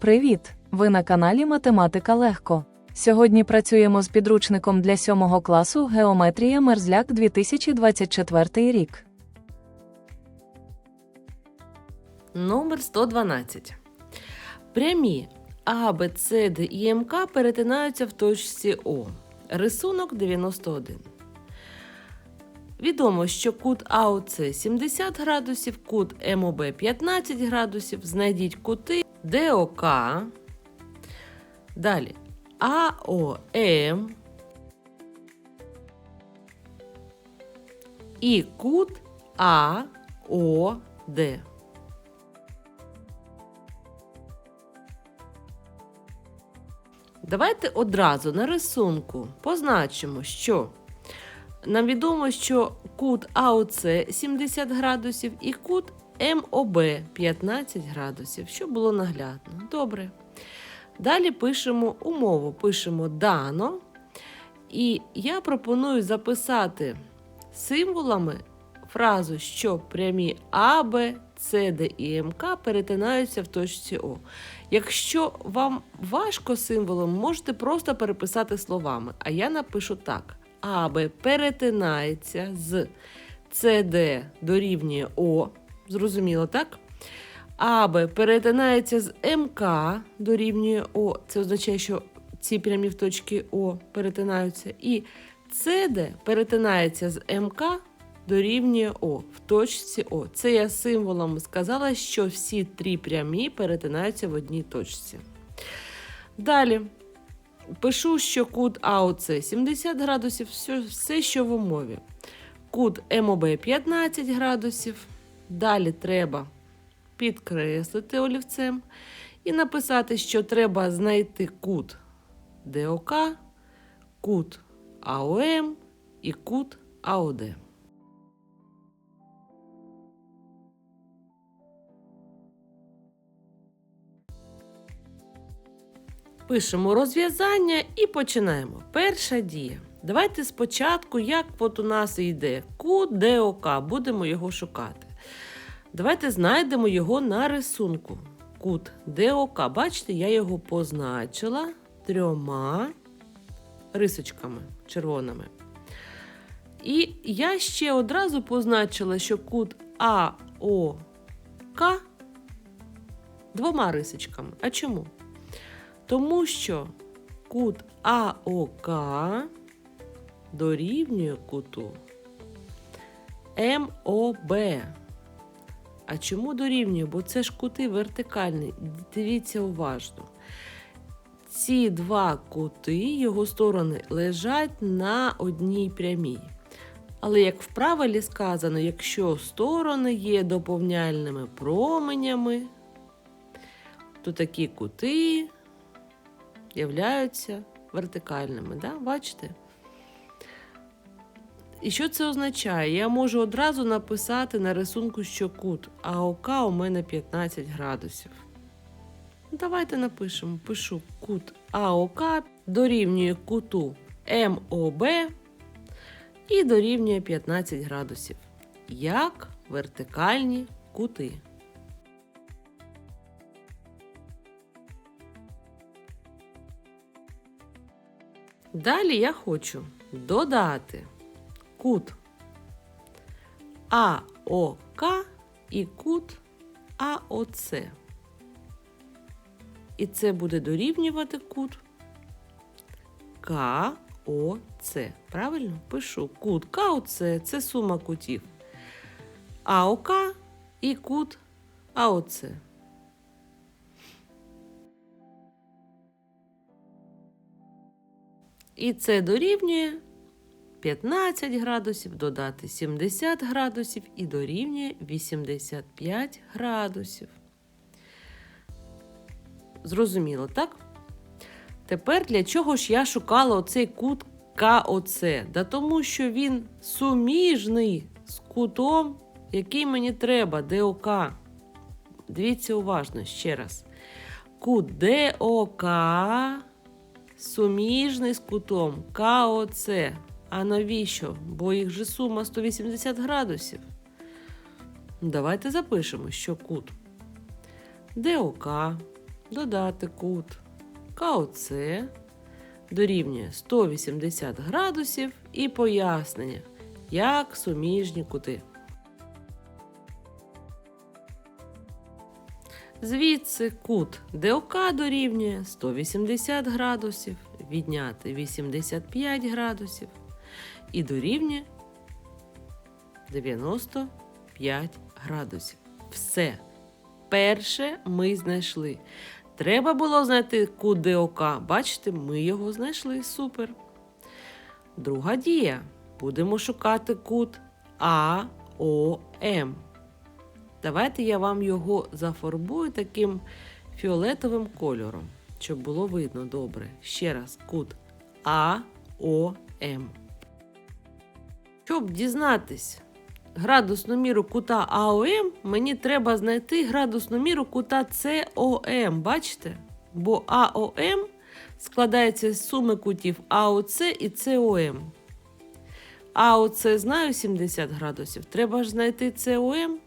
Привіт! Ви на каналі Математика Легко. Сьогодні працюємо з підручником для 7 класу Геометрія Мерзляк 2024 рік. Номер 112. Прямі А, Б, С, Д і МК перетинаються в точці О. Рисунок 91. Відомо, що кут АОЦ 70 градусів, кут МОБ 15 градусів. Знайдіть кути ДОК. Далі АОМ і кут АОД. Давайте одразу на рисунку позначимо, що нам відомо, що кут АОЦ 70 градусів і кут МОБ 15 градусів, щоб було наглядно. Добре. Далі пишемо умову, пишемо дано. І я пропоную записати символами фразу, що прямі АБ, СД і МК перетинаються в точці О. Якщо вам важко символом, можете просто переписати словами. А я напишу так: АБ перетинається з СД дорівнює О. Зрозуміло, так? АБ перетинається з МК дорівнює О. Це означає, що ці прямі в точці О перетинаються. І СД перетинається з МК дорівнює О в точці О. Це я символом сказала, що всі три прямі перетинаються в одній точці. Далі пишу, що кут АОЦ 70 градусів, все, все, що в умові. Кут МОБ 15 градусів. Далі треба підкреслити олівцем і написати, що треба знайти кут ДОК, кут АОМ і кут АОД. Пишемо розв'язання і починаємо. Перша дія. Давайте спочатку, як от у нас йде кут ДОК, будемо його шукати. Давайте знайдемо його на рисунку. Кут ДОК. Бачите, я його позначила трьома рисочками червоними. І я ще одразу позначила, що кут АОК двома рисочками. А чому? Тому що кут АОК дорівнює куту МОБ. А чому дорівнює? Бо це ж кути вертикальні. Дивіться уважно. Ці два кути, його сторони, лежать на одній прямій. Але, як в правилі сказано, якщо сторони є доповняльними променями, то такі кути являються вертикальними. Да? Бачите? І що це означає? Я можу одразу написати на рисунку, що кут АОК у мене 15 градусів. Давайте напишемо. Пишу кут АОК дорівнює куту МОБ і дорівнює 15 градусів. Як вертикальні кути. Далі я хочу додати кут АОК і кут АОЦ. І це буде дорівнювати кут КОЦ. Правильно? Пишу кут КОЦ це сума кутів. АОК і кут АОЦ. І це дорівнює 15 градусів, додати 70 градусів і дорівнює 85 градусів. Зрозуміло, так? Тепер для чого ж я шукала оцей кут КОЦ? Да тому що він суміжний з кутом, який мені треба, ДОК. Дивіться уважно ще раз. Кут ДОК суміжний з кутом КОЦ. А навіщо? Бо їх же сума 180 градусів. Давайте запишемо, що кут ДОК додати кут КОЦ дорівнює 180 градусів і пояснення, як суміжні кути. Звідси кут ДОК дорівнює 180 градусів, відняти 85 градусів і дорівнює 95 градусів. Все. Перше ми знайшли. Треба було знайти кут ДОК. Бачите, ми його знайшли. Супер. Друга дія. Будемо шукати кут АОМ. Давайте я вам його зафарбую таким фіолетовим кольором, щоб було видно добре. Ще раз, кут АОМ. Щоб дізнатись градусну міру кута АОМ, мені треба знайти градусну міру кута СОМ. Бачите? Бо АОМ складається з суми кутів АОЦ і СОМ. АОЦ знаю 70 градусів. Треба ж знайти СОМ.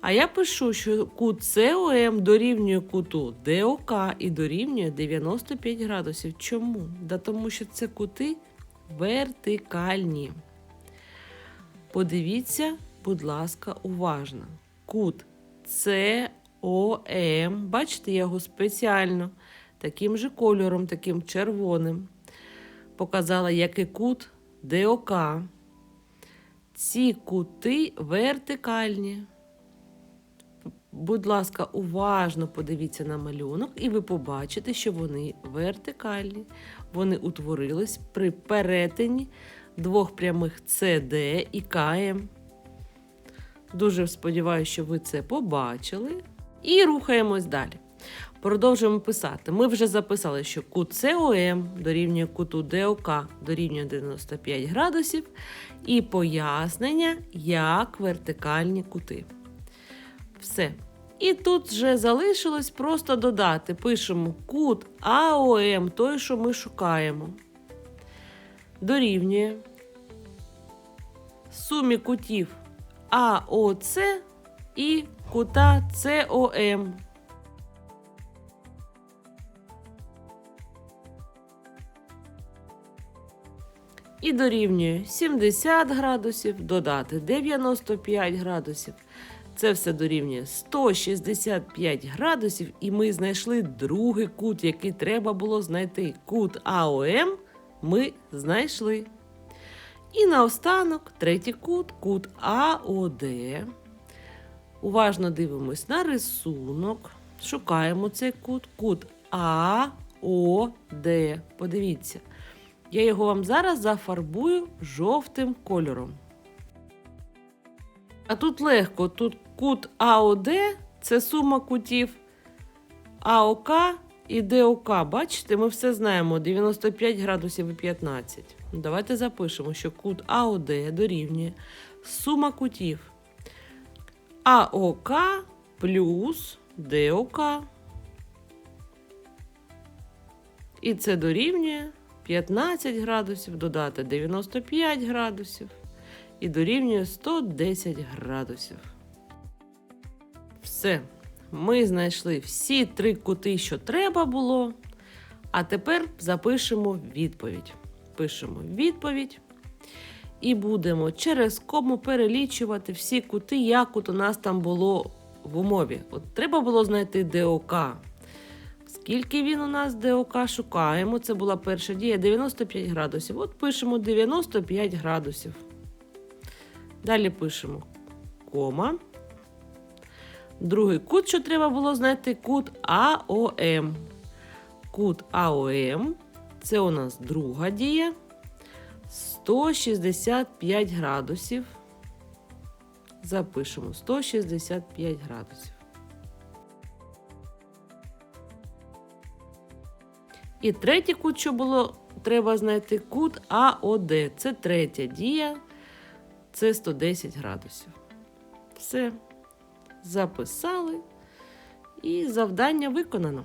А я пишу, що кут СОМ дорівнює куту ДОК і дорівнює 95 градусів. Чому? Да тому що це кути вертикальні. Подивіться, будь ласка, уважно. Кут СОМ, бачите, я його спеціально таким же кольором, таким червоним. Показала, який кут ДОК. Ці кути вертикальні. Будь ласка, уважно подивіться на малюнок, і ви побачите, що вони вертикальні. Вони утворились при перетині двох прямих CD і КМ. Дуже сподіваюся, що ви це побачили. І рухаємось далі. Продовжуємо писати. Ми вже записали, що кут СОМ дорівнює куту ДОК дорівнює 95 градусів, і пояснення, як вертикальні кути. Все. І тут вже залишилось просто додати. Пишемо кут АОМ, той, що ми шукаємо. Дорівнює сумі кутів АОЦ і кута СОМ. І дорівнює 70 градусів, додати 95 градусів. Це все дорівнює 165 градусів, і ми знайшли другий кут, який треба було знайти. Кут АОМ ми знайшли. І наостанок третій кут, кут АОД. Уважно дивимось на рисунок. Шукаємо цей кут, кут АОД. Подивіться, я його вам зараз зафарбую жовтим кольором. А тут легко, тут кут АОД це сума кутів АОК і ДОК. Бачите, ми все знаємо 95 градусів і 15. Ну, Давайте запишемо, що кут АОД дорівнює сума кутів АОК плюс ДОК. І це дорівнює 15 градусів додати 95 градусів і дорівнює 110 градусів. Все. Ми знайшли всі три кути, що треба було. А тепер запишемо відповідь. Пишемо відповідь. І будемо через кому перелічувати всі кути, як от у нас там було в умові. От треба було знайти ДОК. Скільки він у нас ДОК шукаємо? Це була перша дія 95 градусів. От пишемо 95 градусів. Далі пишемо кома. Другий кут, що треба було знайти, кут АОМ. Кут АОМ це у нас друга дія. 165 градусів. Запишемо 165 градусів. І третій кут, що було, треба знайти кут АОД. Це третя дія. Це 110 градусів. Все. Записали. І завдання виконано.